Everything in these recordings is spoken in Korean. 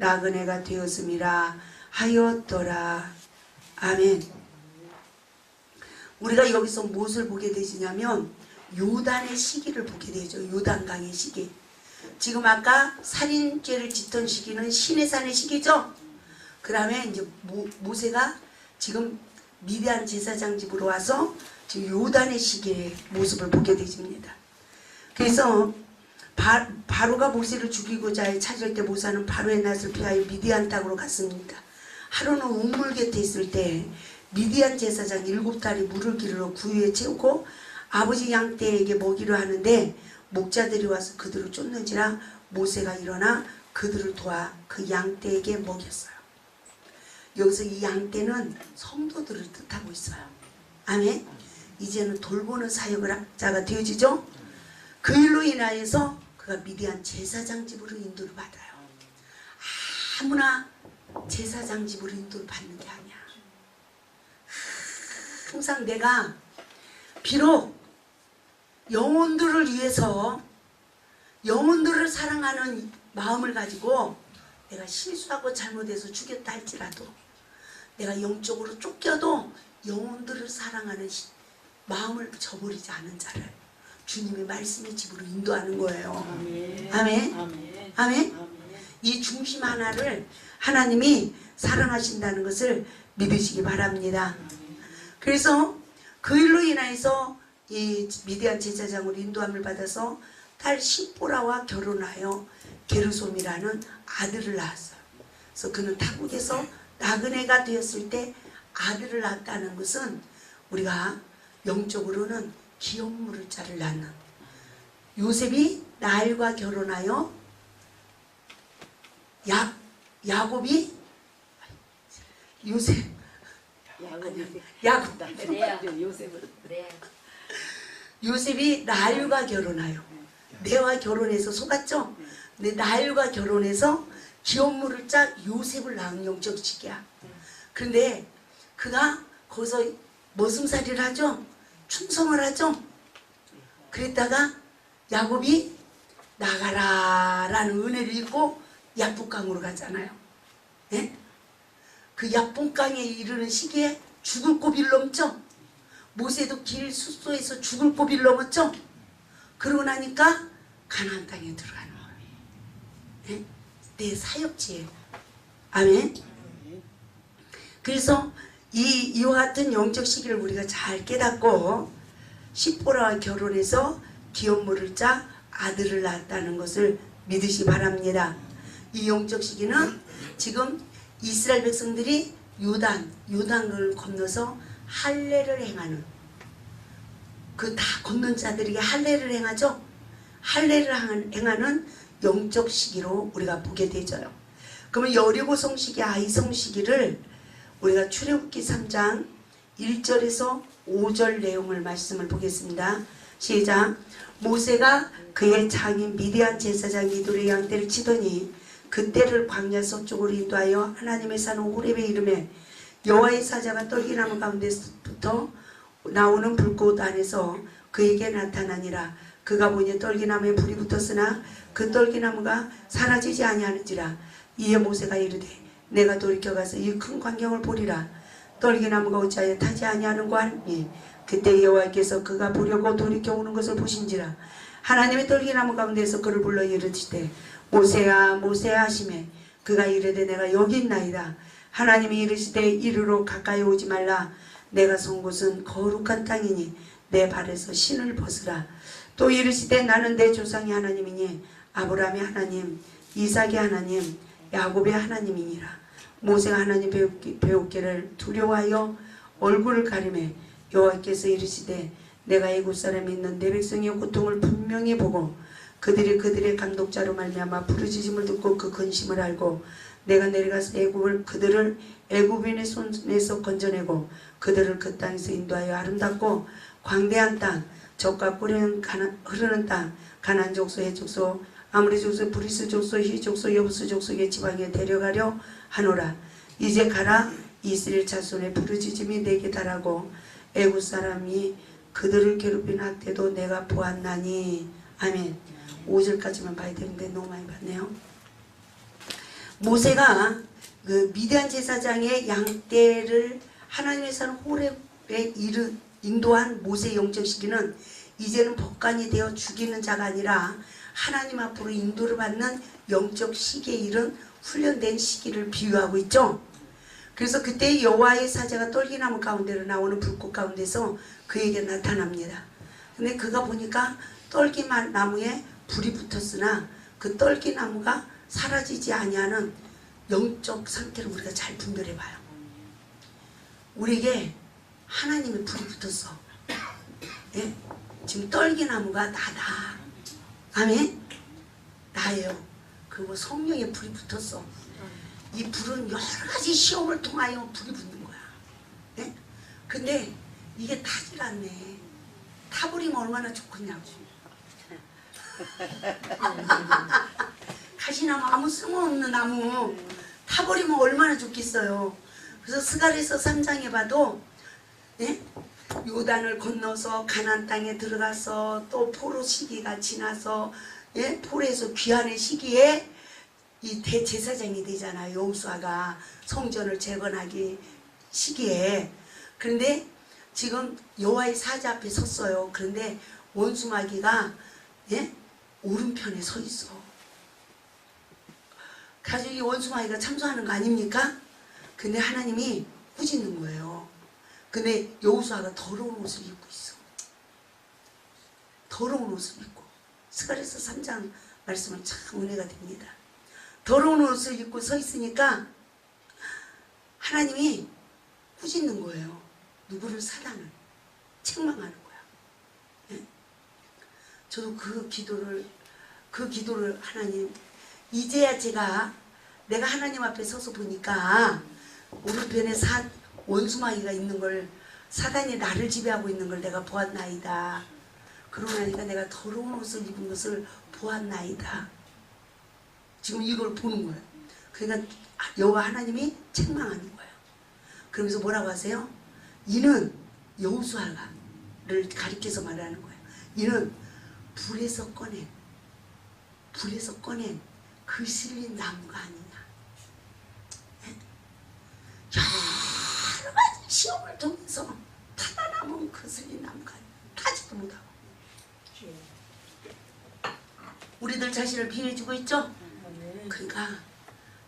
나그네가 되었음이라 하였더라. 아멘. 우리가 여기서 무엇을 보게 되시냐면 요단의 시기를 보게 되죠. 요단강의 시기. 지금 아까 살인죄를 짓던 시기는 시내산의 시기죠. 그 다음에 이제 모, 모세가 지금 미대한 제사장 집으로 와서 지금 요단의 시기의 모습을 보게 되십니다. 그래서 바, 바로가 모세를 죽이고자 찾을 때 모세는 바로의 낯을 피하여 미디안 땅으로 갔습니다. 하루는 우물 곁에 있을 때 미디안 제사장 일곱 달이 물을 기르러 구유에 채우고 아버지 양떼에게 먹이려 하는데 목자들이 와서 그들을 쫓는지라 모세가 일어나 그들을 도와 그 양떼에게 먹였어요. 여기서 이 양떼는 성도들을 뜻하고 있어요. 아멘. 이제는 돌보는 사역을 자가 되어지죠. 그 일로 인하여서 그가 미디안 제사장 집으로 인도를 받아요. 아무나 제사장 집으로 인도를 받는 게 아니야. 항상 내가 비록 영혼들을 위해서 영혼들을 사랑하는 마음을 가지고 내가 실수하고 잘못해서 죽였다 할지라도 내가 영적으로 쫓겨도 영혼들을 사랑하는 시- 마음을 저버리지 않은 자를 주님의 말씀의 집으로 인도하는 거예요. 아멘. 아멘. 아멘. 아멘. 이 중심 하나를 하나님이 사랑하신다는 것을 믿으시기 바랍니다. 그래서 그 일로 인하여서 이 미디안 제사장으로 인도함을 받아서 딸 시보라와 결혼하여 게르솜이라는 아들을 낳았어요. 그래서 그는 타국에서 나그네가 되었을 때 아들을 낳았다는 것은 우리가 영적으로는 기업물을 자를 낳는 요셉이 나일과 결혼하여 야 야곱이 요셉 야곱이 야곱 레아 요셉은 네. 요셉이 나일과 결혼하여 내와 결혼해서 속았죠. 근데 나일과 결혼해서 기업물을 짜 요셉을 낳은 영적식이야. 그런데 그가 거기서 머슴살이를 하죠. 충성을 하죠. 그랬다가 야곱이 나가라 라는 은혜를 입고 야복강으로 가잖아요. 예? 그 야복강에 이르는 시기에 죽을 고비를 넘죠. 모세도 길 숫소에서 죽을 고비를 넘었죠. 그러고 나니까 가나안 땅에 들어가는 거예요. 예? 내 사역지에. 아멘. 그래서 이 이와 같은 영적 시기를 우리가 잘 깨닫고 십보라와 결혼해서 기업물을 짜 아들을 낳았다는 것을 믿으시 바랍니다. 이 영적 시기는 지금 이스라엘 백성들이 요단, 요단을 건너서 할례를 행하는 그 다 건넌 자들에게 할례를 행하죠. 할례를 한- 행하는 영적 시기로 우리가 보게 되죠. 그러면 여리고성 시기, 아이성 시기를 우리가 출애굽기 3장 1절에서 5절 내용을 말씀을 보겠습니다. 시작. 모세가 그의 장인 미디안 제사장 이돌의 양떼를 치더니 그때를 광야 서쪽으로 인도하여 하나님의 산 호렙에 이름에 여호와의 사자가 떨기나무 가운데부터 나오는 불꽃 안에서 그에게 나타나니라 그가 보니 떨기나무에 불이 붙었으나 그 떨기나무가 사라지지 아니하는지라 이에 모세가 이르되 내가 돌이켜 가서 이 큰 광경을 보리라. 떨기나무가 어찌하여 타지 아니하는고 하니 그때 여호와께서 그가 보려고 돌이켜 오는 것을 보신지라. 하나님의 떨기나무 가운데서 그를 불러 이르시되 모세야 모세야 하시매 그가 이르되 내가 여기 있나이다. 하나님이 이르시되 이르러 가까이 오지 말라. 내가 선 곳은 거룩한 땅이니 내 발에서 신을 벗으라. 또 이르시되 나는 내 조상의 하나님이니 아브라함의 하나님 이삭의 하나님 야곱의 하나님이니라 모세가 하나님 배웠기, 배웠기를 두려워하여 얼굴을 가리매 여호와께서 이르시되 내가 애굽 사람이 있는 내 백성의 고통을 분명히 보고 그들이 그들의 감독자로 말미암아 부르짖음을 듣고 그 근심을 알고 내가 내려가서 애굽을 그들을 애굽인의 손에서 건져내고 그들을 그 땅에서 인도하여 아름답고 광대한 땅 적과 가나, 흐르는 땅 가난 족소 해족소 아무리 족소 브리스 족소 히 족소 여부스 족속의 지방에 데려가려 하노라. 이제 가라. 이스라엘 자손의 부르짖음이 내게 달하고 애굽 사람이 그들을 괴롭힌 학대도 내가 보았나니. 아멘. 5절까지만 봐야 되는데 너무 많이 봤네요. 모세가 그 미디안 제사장의 양떼를 하나님의 산 호렙에 이르 인도한 모세 영적 시기는 이제는 법관이 되어 죽이는 자가 아니라 하나님 앞으로 인도를 받는 영적 시기에 이른 훈련된 시기를 비유하고 있죠. 그래서 그때 여호와의 사자가 떨기나무 가운데로 나오는 불꽃 가운데서 그에게 나타납니다. 근데 그가 보니까 떨기나무에 불이 붙었으나 그 떨기나무가 사라지지 아니하는 영적 상태를 우리가 잘 분별해 봐요. 우리에게 하나님의 불이 붙었어. 예? 지금 떨기나무가 나다. 아멘? 나예요. 그리고 성령의 불이 붙었어. 이 불은 여러 가지 시험을 통하여 불이 붙는 거야. 예? 근데 이게 타질 않네. 타버리면 얼마나 좋겠냐고. 가시나무 아무 쓸모없는 나무 타버리면 얼마나 좋겠어요. 그래서 스가리서 3장에 봐도 예? 요단을 건너서 가난 땅에 들어가서 또 포로 시기가 지나서 예? 포로에서 귀환의 시기에 이 대제사장이 되잖아요. 여호수아가 성전을 재건하기 시기에 그런데 지금 여호와의 사자 앞에 섰어요. 그런데 원수마귀가 예? 오른편에 서 있어. 가지고 이 원수마귀가 참소하는 거 아닙니까? 근데 하나님이 꾸짖는 거예요. 근데 여호수아가 더러운 옷을 입고 있어. 더러운 옷을 입고 스가랴서 3장 말씀은 참 은혜가 됩니다. 더러운 옷을 입고 서 있으니까 하나님이 꾸짖는 거예요. 누구를 사단을 책망하는 거야. 예? 저도 그 기도를 그 기도를 하나님 이제야 제가 내가 하나님 앞에 서서 보니까 오른편에 사, 원수마귀가 있는 걸 사단이 나를 지배하고 있는 걸 내가 보았나이다. 그러고 나니까 내가 더러운 옷을 입은 것을 보았나이다. 지금 이걸 보는 거예요. 그러니까 여호와 하나님이 책망하는 거예요. 그러면서 뭐라고 하세요? 이는 여호수아를 가리켜서 말하는 거예요. 이는 불에서 꺼낸 불에서 꺼낸 그 실린 나무가 아니냐. 예? 시험을 통해서 타다 남은 그 실린 나무가 아니야. 타지도 못하고. 우리들 자신을 비해주고 있죠? 그러니까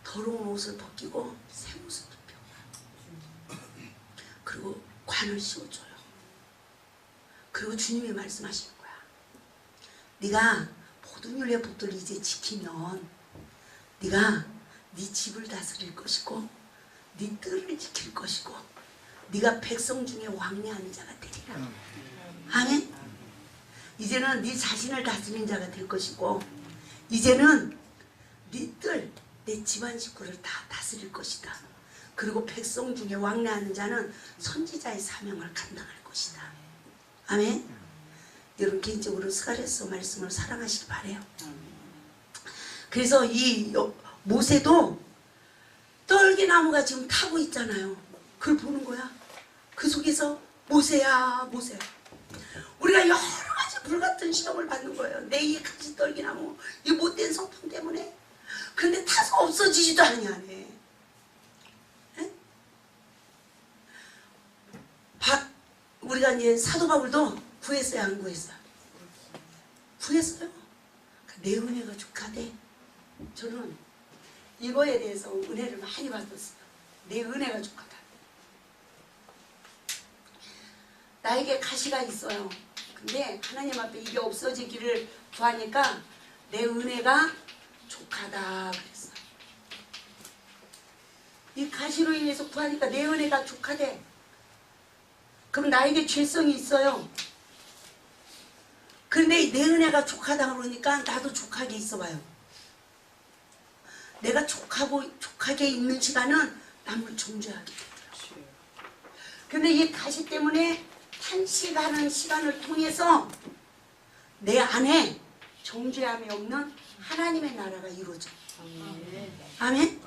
더러운 옷을 벗기고 새 옷을 입혀. 그리고 관을 씌워줘요. 그리고 주님이 말씀하시는 거야. 네가 모든 율의 법도를 이제 지키면 네가 네 집을 다스릴 것이고 네 뜰을 지킬 것이고 네가 백성 중에 왕래하는 자가 되리라. 아멘. 이제는 네 자신을 다스리는 자가 될 것이고 이제는 네 뜰, 내 집안 식구를 다 다스릴 것이다. 그리고 백성 중에 왕래하는 자는 선지자의 사명을 감당할 것이다. 아멘. 여러분 개인적으로 스가랴서 말씀을 사랑하시기 바래요. 그래서 이 여- 모세도 떨기나무가 지금 타고 있잖아요. 그걸 보는 거야. 그 속에서 모세야 모세. 우리가 여러 가지 불같은 시험을 받는 거예요. 내이 같이 떨기나무 이 못된 성품 때문에. 근데 타서 없어지지도 않냐네. 바, 우리가 이제 사도 바울도 구했어요, 안 구했어요? 구했어요. 내 은혜가 족하대. 저는 이거에 대해서 은혜를 많이 받았어요. 내 은혜가 족하다. 나에게 가시가 있어요. 근데 하나님 앞에 이게 없어지기를 구하니까 내 은혜가 족하다 그랬어요. 이 가시로 인해서 구하니까 내 은혜가 족하대. 그럼 나에게 죄성이 있어요. 그런데 내 은혜가 족하다 그러니까 나도 족하게 있어봐요. 내가 족하고 족하게 있는 시간은 남을 존재하게 되더라고요. 근데 이 가시 때문에 탄식하는 시간을 통해서 내 안에 정죄함이 없는 하나님의 나라가 이루어져. 아멘?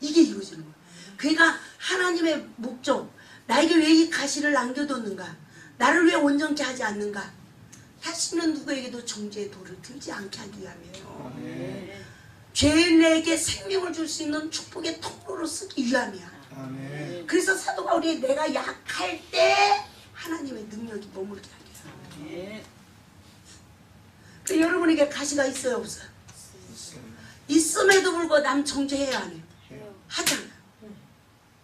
이게 이루어지는 거예요. 그러니까 하나님의 목적, 나에게 왜 이 가시를 남겨뒀는가? 나를 왜 온전케 하지 않는가? 다시는 누구에게도 정죄의 돌을 들지 않게 하기 위함이에요. 죄인에게 생명을 줄 수 있는 축복의 통로로 쓰기 위함이야. 아멘. 그래서 사도 바울이 내가 약할 때 하나님의 능력이 머물게 하게 해요. 네. 그 여러분에게 가시가 있어요 없어요? 있어요. 있음에도 불구하고 남 정죄해야 안 해요. 해요. 하잖아요.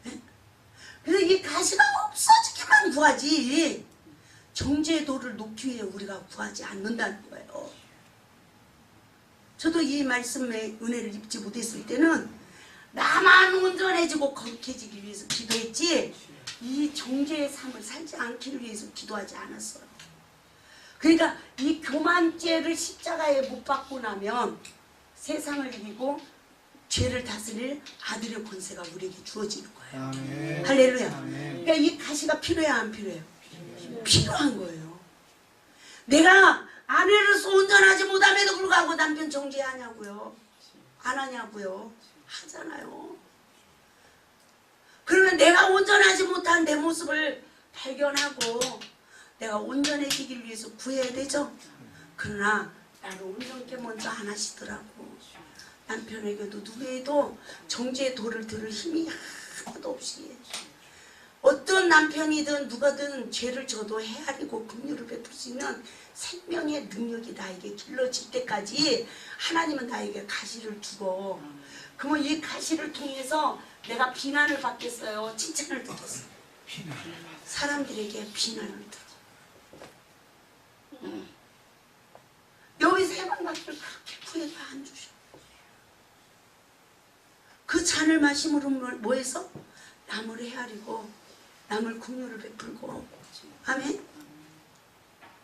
네? 그래서 이 가시가 없어지기만 구하지 정죄의 도를 놓기 위해 우리가 구하지 않는다는 거예요. 저도 이 말씀의 은혜를 입지 못했을 때는 나만 온전해지고 거룩해지기 위해서 기도했지 이 정죄의 삶을 살지 않기를 위해서 기도하지 않았어요. 그러니까 이 교만죄를 십자가에 못 받고 나면 세상을 이기고 죄를 다스릴 아들의 권세가 우리에게 주어지는 거예요. 아멘. 할렐루야. 아멘. 그러니까 이 가시가 필요해요, 안 필요해요? 필요한 거예요. 내가 아내로서 온전하지 못함에도 불구하고 남편 정죄하냐고요? 안 하냐고요? 하잖아요. 그러면 내가 온전하지 못한 내 모습을 발견하고 내가 온전해지기 위해서 구해야 되죠. 그러나 나를 온전케 먼저 안 하시더라고. 남편에게도 누구에도 정죄의 도를 들을 힘이 하나도 없이 어떤 남편이든 누가든 죄를 져도 헤아리고 긍휼을 베풀 수 있는 생명의 능력이 나에게 길러질 때까지 하나님은 나에게 가시를 주고 그러면 이 가시를 통해서 내가 비난을 받겠어요. 칭찬을 듣겠어요. 사람들에게 비난을 들어 음. 여기서 해방받기를 그렇게 구해도 안 주셔. 그 잔을 마심으로 뭐- 뭐해서? 남을 헤아리고 남을 긍휼을 베풀고. 아멘.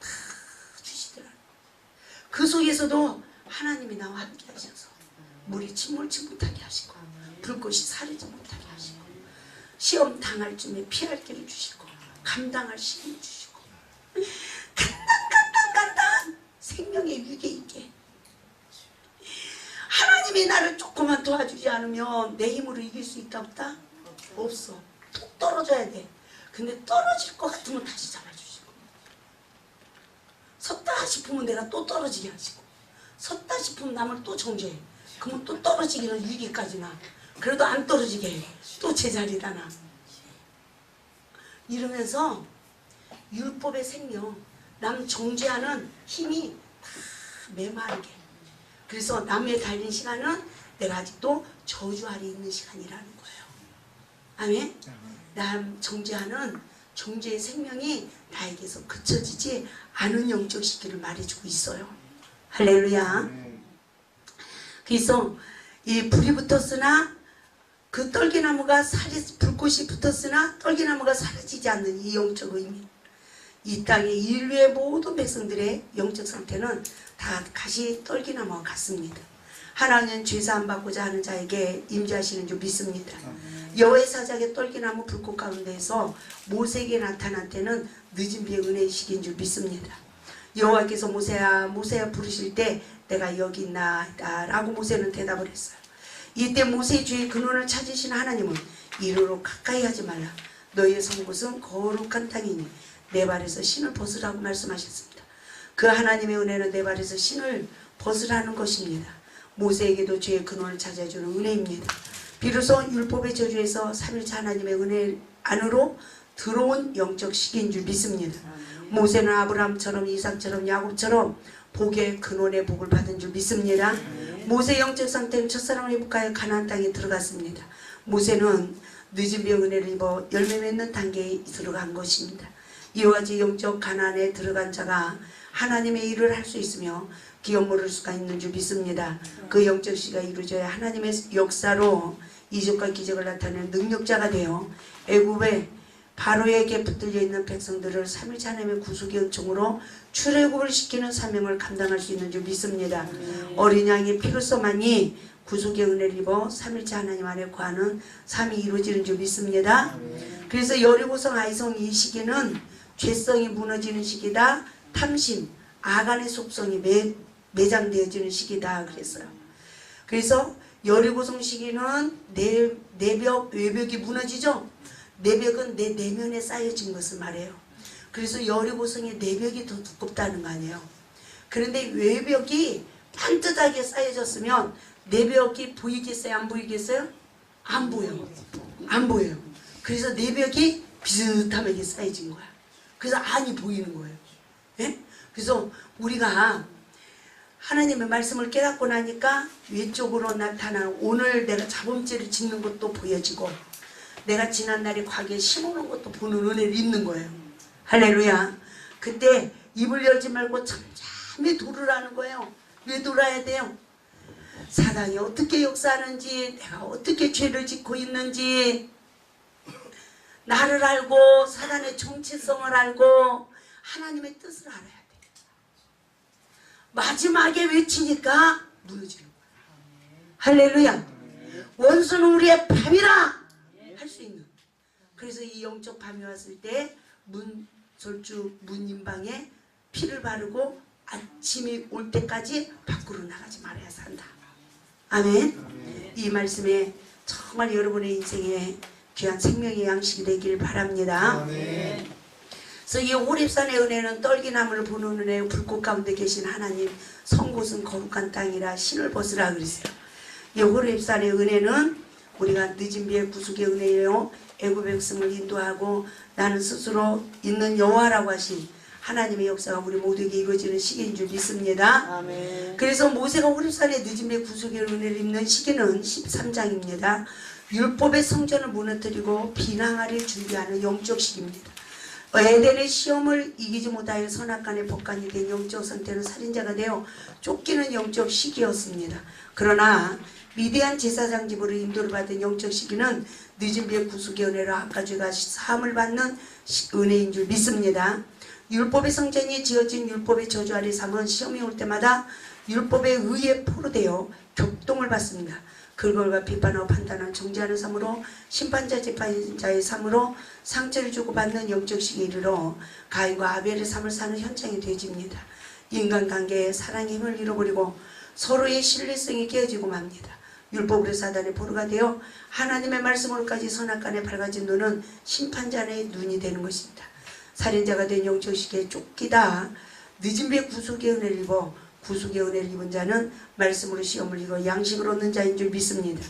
다 주시더라 그 속에서도 하나님이 나와 함께 하셔서 물이 침몰치 못하게 하시고 불꽃이 사르지 못하게 하시고 시험 당할 쯤에 피할 길을 주시고 감당할 힘을 주시고 간단 간단 간단 생명의 위계 있게 하나님이 나를 조금만 도와주지 않으면 내 힘으로 이길 수 있다 없다? 없어. 툭 떨어져야 돼. 근데 떨어질 것 같으면 다시 잡아주시고. 섰다 싶으면 내가 또 떨어지게 하시고. 섰다 싶으면 남을 또 정죄해. 그러면 또 떨어지기는 위기까지나. 그래도 안 떨어지게 해. 또 제자리다 나. 이러면서 율법의 생명, 남 정죄하는 힘이 다 메마르게. 그래서 남의 달린 시간은 내가 아직도 저주 아래 있는 시간이라는 거예요. 아멘? 남 정죄하는 정죄의 생명이 나에게서 그쳐지지 않은 영적 시기를 말해주고 있어요. 할렐루야. 아멘. 그래서 이 불이 붙었으나 그 떨기나무가 사리 불꽃이 붙었으나 떨기나무가 사라지지 않는 이 영적 의미. 이 땅의 인류의 모든 백성들의 영적 상태는 다 가시 떨기나무와 같습니다. 하나님은 죄사함 받고자 하는 자에게 임재하시는 줄 믿습니다. 여호의 사작의 떨기나무 불꽃 가운데에서 모세에게 나타난 때는 늦은 비의 은혜의 시기인 줄 믿습니다. 여호와께서 모세야 모세야 부르실 때 내가 여기 있나이다라고 모세는 대답을 했어요. 이때 모세의 주의 근원을 찾으신 하나님은 이르로 가까이 하지 말라. 너희의 선 곳은 거룩한 땅이니 내 발에서 신을 벗으라고 말씀하셨습니다. 그 하나님의 은혜는 내 발에서 신을 벗으라는 것입니다. 모세에게도 죄의 근원을 찾아주는 은혜입니다. 비로소 율법의 저주에서 삼일차 하나님의 은혜 안으로 들어온 영적 시기인 줄 믿습니다. 모세는 아브라함처럼 이삭처럼 야곱처럼 복의 근원의 복을 받은 줄 믿습니다. 모세 영적 상태는 첫사랑을 회복하여 가나안 땅에 들어갔습니다. 모세는 늦은 비의 은혜를 입어 열매 맺는 단계에 들어간 것입니다. 이와 같이 영적 가난에 들어간 자가 하나님의 일을 할 수 있으며 기업 모를 수가 있는 줄 믿습니다. 그 영적 시가 이루어져야 하나님의 역사로 이적과 기적을 나타내는 능력자가 되어 애굽의 바로에게 붙들려 있는 백성들을 삼일차 하나님의 구속의 은총으로 출애굽을 시키는 사명을 감당할 수 있는 줄 믿습니다. 어린 양의 피로서만이 구속의 은혜를 입어 삼일차 하나님 안에 거하는 삶이 이루어지는 줄 믿습니다. 그래서 여리고성 아이성 이 시기는 죄성이 무너지는 시기다. 탐심, 아간의 속성이 매, 매장되어지는 시기다 그랬어요. 그래서 여리고성 시기는 내, 내벽, 외벽이 무너지죠. 내벽은 내 내면에 쌓여진 것을 말해요. 그래서 여리고성의 내벽이 더 두껍다는 거 아니에요. 그런데 외벽이 반듯하게 쌓여졌으면 내벽이 보이겠어요? 안 보이겠어요? 안 보여. 안 보여요. 그래서 내벽이 비슷하게 쌓여진 거야. 그래서 안이 보이는 거예요. 예? 그래서 우리가 하나님의 말씀을 깨닫고 나니까 외적으로 나타나는 오늘 내가 자범죄를 짓는 것도 보여지고 내가 지난날에 과거에 심어놓은 것도 보는 은혜를 입는 거예요. 할렐루야. 그때 입을 열지 말고 잠잠히 돌으라는 거예요. 왜 돌아야 돼요? 사단이 어떻게 역사하는지 내가 어떻게 죄를 짓고 있는지 나를 알고 사단의 정체성을 알고 하나님의 뜻을 알아야 돼. 마지막에 외치니까 무너지는 거야. 할렐루야. 원수는 우리의 있는. 그래서 이 영적 밤이 왔을 때 문 솔주 문 인방에 피를 바르고 아침이 올 때까지 밖으로 나가지 말아야 산다. 아멘. 이 말씀에 정말 여러분의 인생에 귀한 생명의 양식이 되길 바랍니다. 그래서 이 오립산의 은혜는 떨기나무를 보는 은혜 불꽃 가운데 계신 하나님 성곳은 거룩한 땅이라 신을 벗으라 그랬어요. 이 오립산의 은혜는 우리가 늦은 비의 구속의 은혜요 애굽 백성을 인도하고 나는 스스로 있는 여호와라고 하신 하나님의 역사가 우리 모두에게 이루어지는 시기인 줄 믿습니다. 아멘. 그래서 모세가 호렙산에 늦은 비 구속의 은혜를 입는 시기는 13장입니다. 율법의 성전을 무너뜨리고 비난하리 준비하는 영적 시기입니다. 에덴의 시험을 이기지 못하여 선악간의 법관이 된 영적 상태는 살인자가 되어 쫓기는 영적 시기였습니다. 그러나 미디안 제사장 집으로 인도를 받은 영적 시기는 늦은 비의 구속의 은혜로 아까지가 사함을 받는 시- 은혜인 줄 믿습니다. 율법의 성전이 지어진 율법의 저주 아래 삼은 시험이 올 때마다 율법의 의에 포로되어 격동을 받습니다. 글걸과 비판하고 판단하는 정죄하는 삶으로 심판자 재판자의 삶으로 상처를 주고받는 영적 시기에 이르러 가인과 아벨의 삶을 사는 현장이 되집니다. 인간관계에 사랑의 힘을 잃어버리고 서로의 신뢰성이 깨어지고 맙니다. 율법으로 사단의 포로가 되어 하나님의 말씀으로까지 선악간에 밝아진 눈은 심판자의 눈이 되는 것입니다. 살인자가 된 영적 시기에 쫓기다 늦은 비에 구속의 은혜를 입어 구속의 은혜를 입은 자는 말씀으로 시험을 이고 양식을 얻는 자인 줄 믿습니다.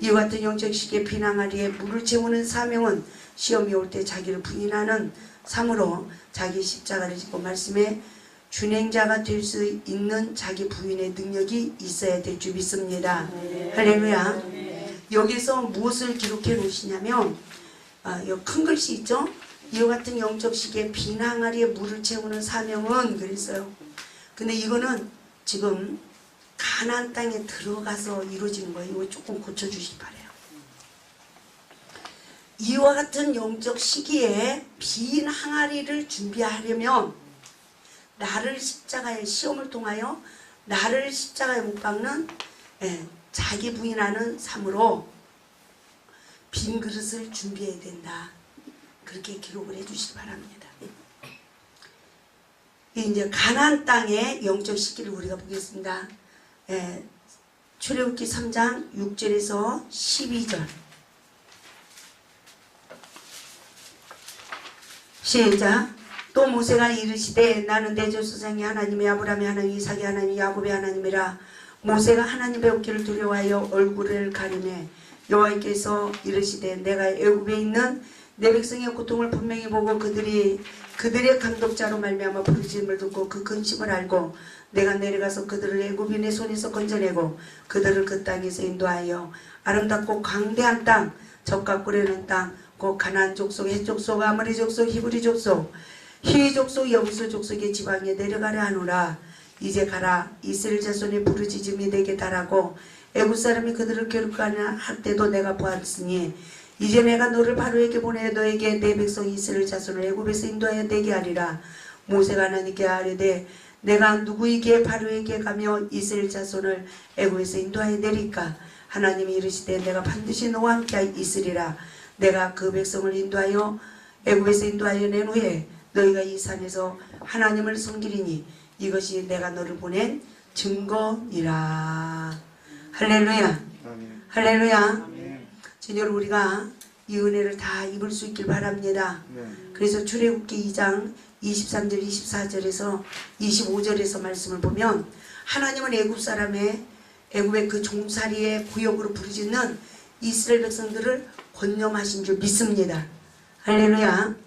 이와 같은 영적 시기에 비난하리에 물을 채우는 사명은 시험이 올 때 자기를 부인하는 삶으로 자기 십자가를 지고 말씀에 준행자가 될 수 있는 자기 부인의 능력이 있어야 될 줄 믿습니다. 할렐루야. 여기서 무엇을 기록해 놓으시냐면 아, 큰 글씨 있죠? 이와 같은 영적 시기에 비난하리에 물을 채우는 사명은 그랬어요. 근데 이거는 지금 가나안 땅에 들어가서 이루어지는 거예요. 이거 조금 고쳐주시기 바래요. 이와 같은 영적 시기에 빈 항아리를 준비하려면 나를 십자가의 시험을 통하여 나를 십자가에 못 박는 예, 자기 부인하는 삶으로 빈 그릇을 준비해야 된다. 그렇게 기록을 해주시기 바랍니다. 이제 가나안 땅의 영적 시기를 우리가 보겠습니다. 예, 출애굽기 3장 6절에서 12절. 시작. 또 모세가 이르시되 나는 내 조수장이 하나님의 아브라함의 하나님 이삭의 하나님 야곱의 하나님이라. 모세가 하나님의 없기를 두려워하여 얼굴을 가리매 여호와께서 이르시되 내가 애굽에 있는 내 백성의 고통을 분명히 보고 그들이 그들의 감독자로 말미암아 부르짖음을 듣고 그 근심을 알고 내가 내려가서 그들을 애굽인의 손에서 건져내고 그들을 그 땅에서 인도하여 아름답고 광대한 땅 적과 꿀에는 땅곧 가나안 족속 헷 족속 아모리 족속 히브리 족속 히위 족속 여부수 족속의 지방에 내려가려 하노라. 이제 가라. 이스라엘 자손의 부르짖음이 내게 달하고 애굽 사람이 그들을 괴롭하려 할 때도 내가 보았으니 이제 내가 너를 바로에게 보내 너에게 내 백성 이스라엘 자손을 애굽에서 인도하여 내게 하리라. 모세가 하나님께 아뢰되 내가 누구에게 바로에게 가며 이스라엘 자손을 애굽에서 인도하여 내릴까? 하나님이 이르시되 내가 반드시 너와 함께 있으리라. 내가 그 백성을 인도하여 애굽에서 인도하여 낸 후에 너희가 이 산에서 하나님을 섬기리니 이것이 내가 너를 보낸 증거니라 할렐루야 할렐루야 주님 우리가 이 은혜를 다 입을 수 있길 바랍니다. 그래서 출애굽기 2장 23절 24절에서 25절에서 말씀을 보면 하나님은 애굽 사람의 애굽의 그 종살이의 구역으로 부르짖는 이스라엘 백성들을 권념하신 줄 믿습니다. 할렐루야.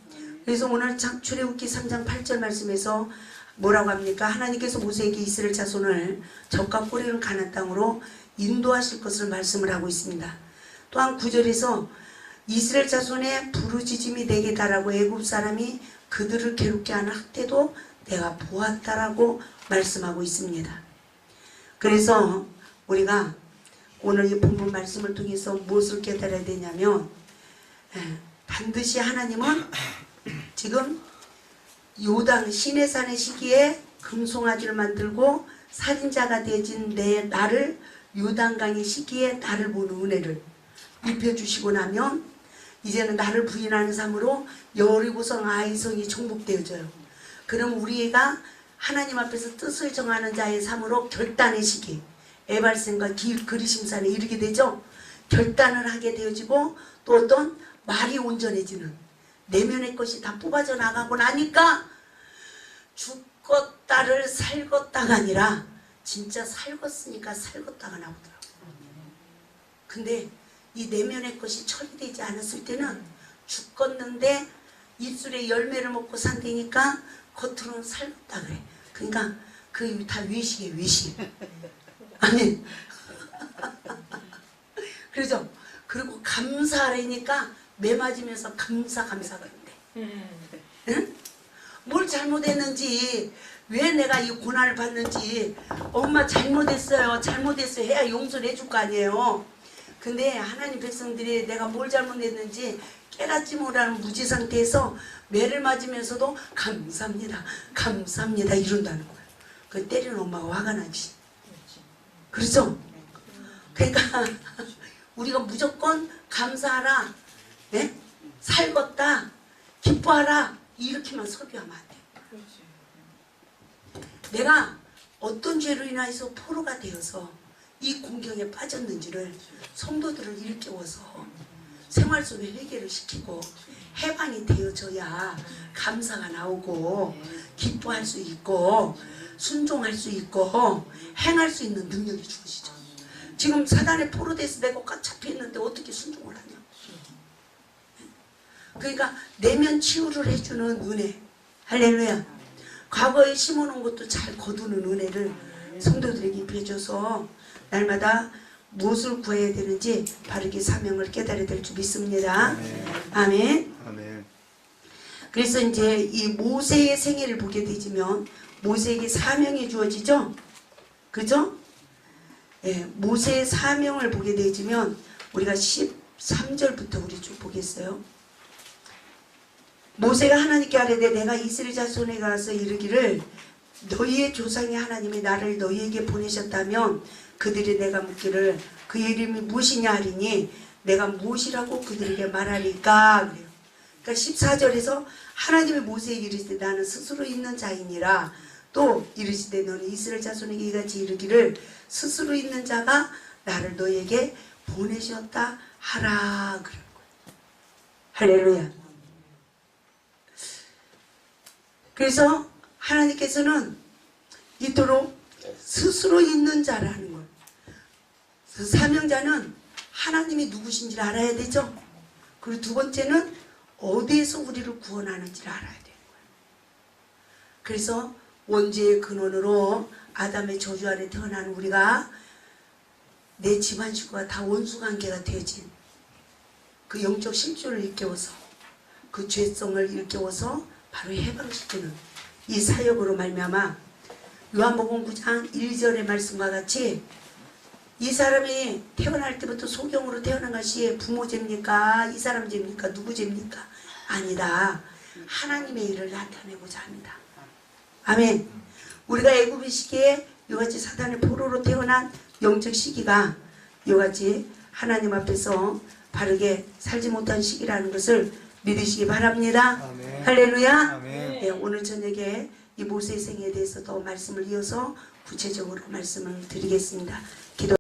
그래서 오늘 참 출애굽기 3장 8절 말씀에서 뭐라고 합니까? 하나님께서 모세에게 이스라엘 자손을 적과 꼬리는 가난 땅으로 인도하실 것을 말씀을 하고 있습니다. 또한 9절에서 이스라엘 자손의 부르짖음이 내게 달하고 애굽 사람이 그들을 괴롭게 하는 학대도 내가 보았다라고 말씀하고 있습니다. 그래서 우리가 오늘 이 본문 말씀을 통해서 무엇을 깨달아야 되냐면 예, 반드시 하나님은 지금 요당 시내산의 시기에 금송아지를 만들고 살인자가 되진 내 나를 요단강의 시기에 나를 보는 은혜를 입혀주시고 나면 이제는 나를 부인하는 삶으로 여리고성 아이성이 정복되어져요. 그럼 우리가 하나님 앞에서 뜻을 정하는 자의 삶으로 결단의 시기 에발센과 길 그리심산에 이르게 되죠. 결단을 하게 되어지고 또 어떤 말이 온전해지는 내면의 것이 다 뽑아져 나가고 나니까 죽었다를 살겄다가 아니라 진짜 살겄으니까 살겄다가 나오더라고. 근데 이 내면의 것이 처리되지 않았을 때는 죽었는데 입술에 열매를 먹고 산다니까 겉으로는 살겄다 그래. 그러니까 그다 외식이에요 외식. 아니 그러죠. 그리고 감사하라니까 매 맞으면서 감사 감사 그런데. 응? 뭘 잘못했는지 왜 내가 이 고난을 받는지 엄마 잘못했어요 잘못했어요 해야 용서를 해줄 거 아니에요. 근데 하나님 백성들이 내가 뭘 잘못했는지 깨닫지 못하는 무지 상태에서 매를 맞으면서도 감사합니다 감사합니다 이런다는 거예요 그 때리는 엄마가 화가 나지. 그렇죠? 그러니까 우리가 무조건 감사하라 네? 살겄다 기뻐하라 이렇게만 설교하면 안 돼. 내가 어떤 죄로 인하여서 포로가 되어서 이 공경에 빠졌는지를 성도들을 일깨워서 생활 속에 회개를 시키고 해방이 되어져야 감사가 나오고 기뻐할 수 있고 순종할 수 있고 행할 수 있는 능력이 주어지죠. 지금 사단의 포로 돼서 내가 꽉 잡혀 있는데 어떻게 순종을 하냐? 그러니까 내면 치유를 해주는 은혜. 할렐루야. 과거에 심어놓은 것도 잘 거두는 은혜를 성도들에게 입혀줘서 날마다 무엇을 구해야 되는지 바르게 사명을 깨달아야 될 줄 믿습니다. 아멘. 아멘. 그래서 이제 이 모세의 생애를 보게 되지면 모세에게 사명이 주어지죠. 그죠? 예, 모세의 사명을 보게 되지면 우리가 13절부터 우리 쭉 보겠어요. 모세가 하나님께 아뢰되 내가 이스라엘 자손에 가서 이르기를 너희의 조상의 하나님이 나를 너희에게 보내셨다면 그들이 내가 묻기를 그 이름이 무엇이냐 하리니 내가 무엇이라고 그들에게 말하리까 그래요. 그러니까 14절에서 하나님의 모세에게 이르시되 나는 스스로 있는 자이니라 또 이르시되 너는 이스라엘 자손에게 이같이 이르기를 스스로 있는 자가 나를 너에게 보내셨다 하라 그런 거예요. 할렐루야. 그래서 하나님께서는 이토록 스스로 있는 자라는 거예요. 그 사명자는 하나님이 누구신지를 알아야 되죠. 그리고 두 번째는 어디에서 우리를 구원하는지를 알아야 되는 거예요. 그래서 원죄의 근원으로 아담의 저주 아래 태어난 우리가 내 집안 식구가 다 원수 관계가 되어진 그 영적 실존을 일깨워서 그 죄성을 일깨워서 바로 해방시키는 이 사역으로 말미암아 요한복음 9장 1절의 말씀과 같이 이 사람이 태어날 때부터 소경으로 태어난 것이 부모 죄입니까? 이 사람 죄입니까? 누구 죄입니까? 아니다. 하나님의 일을 나타내고자 합니다. 아멘. 우리가 애굽의 시기에 이같이 사단의 포로로 태어난 영적 시기가 이같이 하나님 앞에서 바르게 살지 못한 시기라는 것을 믿으시기 바랍니다. 아멘. 할렐루야. 아멘. 네, 오늘 저녁에 이 모세의 생에 대해서 더 말씀을 이어서 구체적으로 말씀을 드리겠습니다. 기도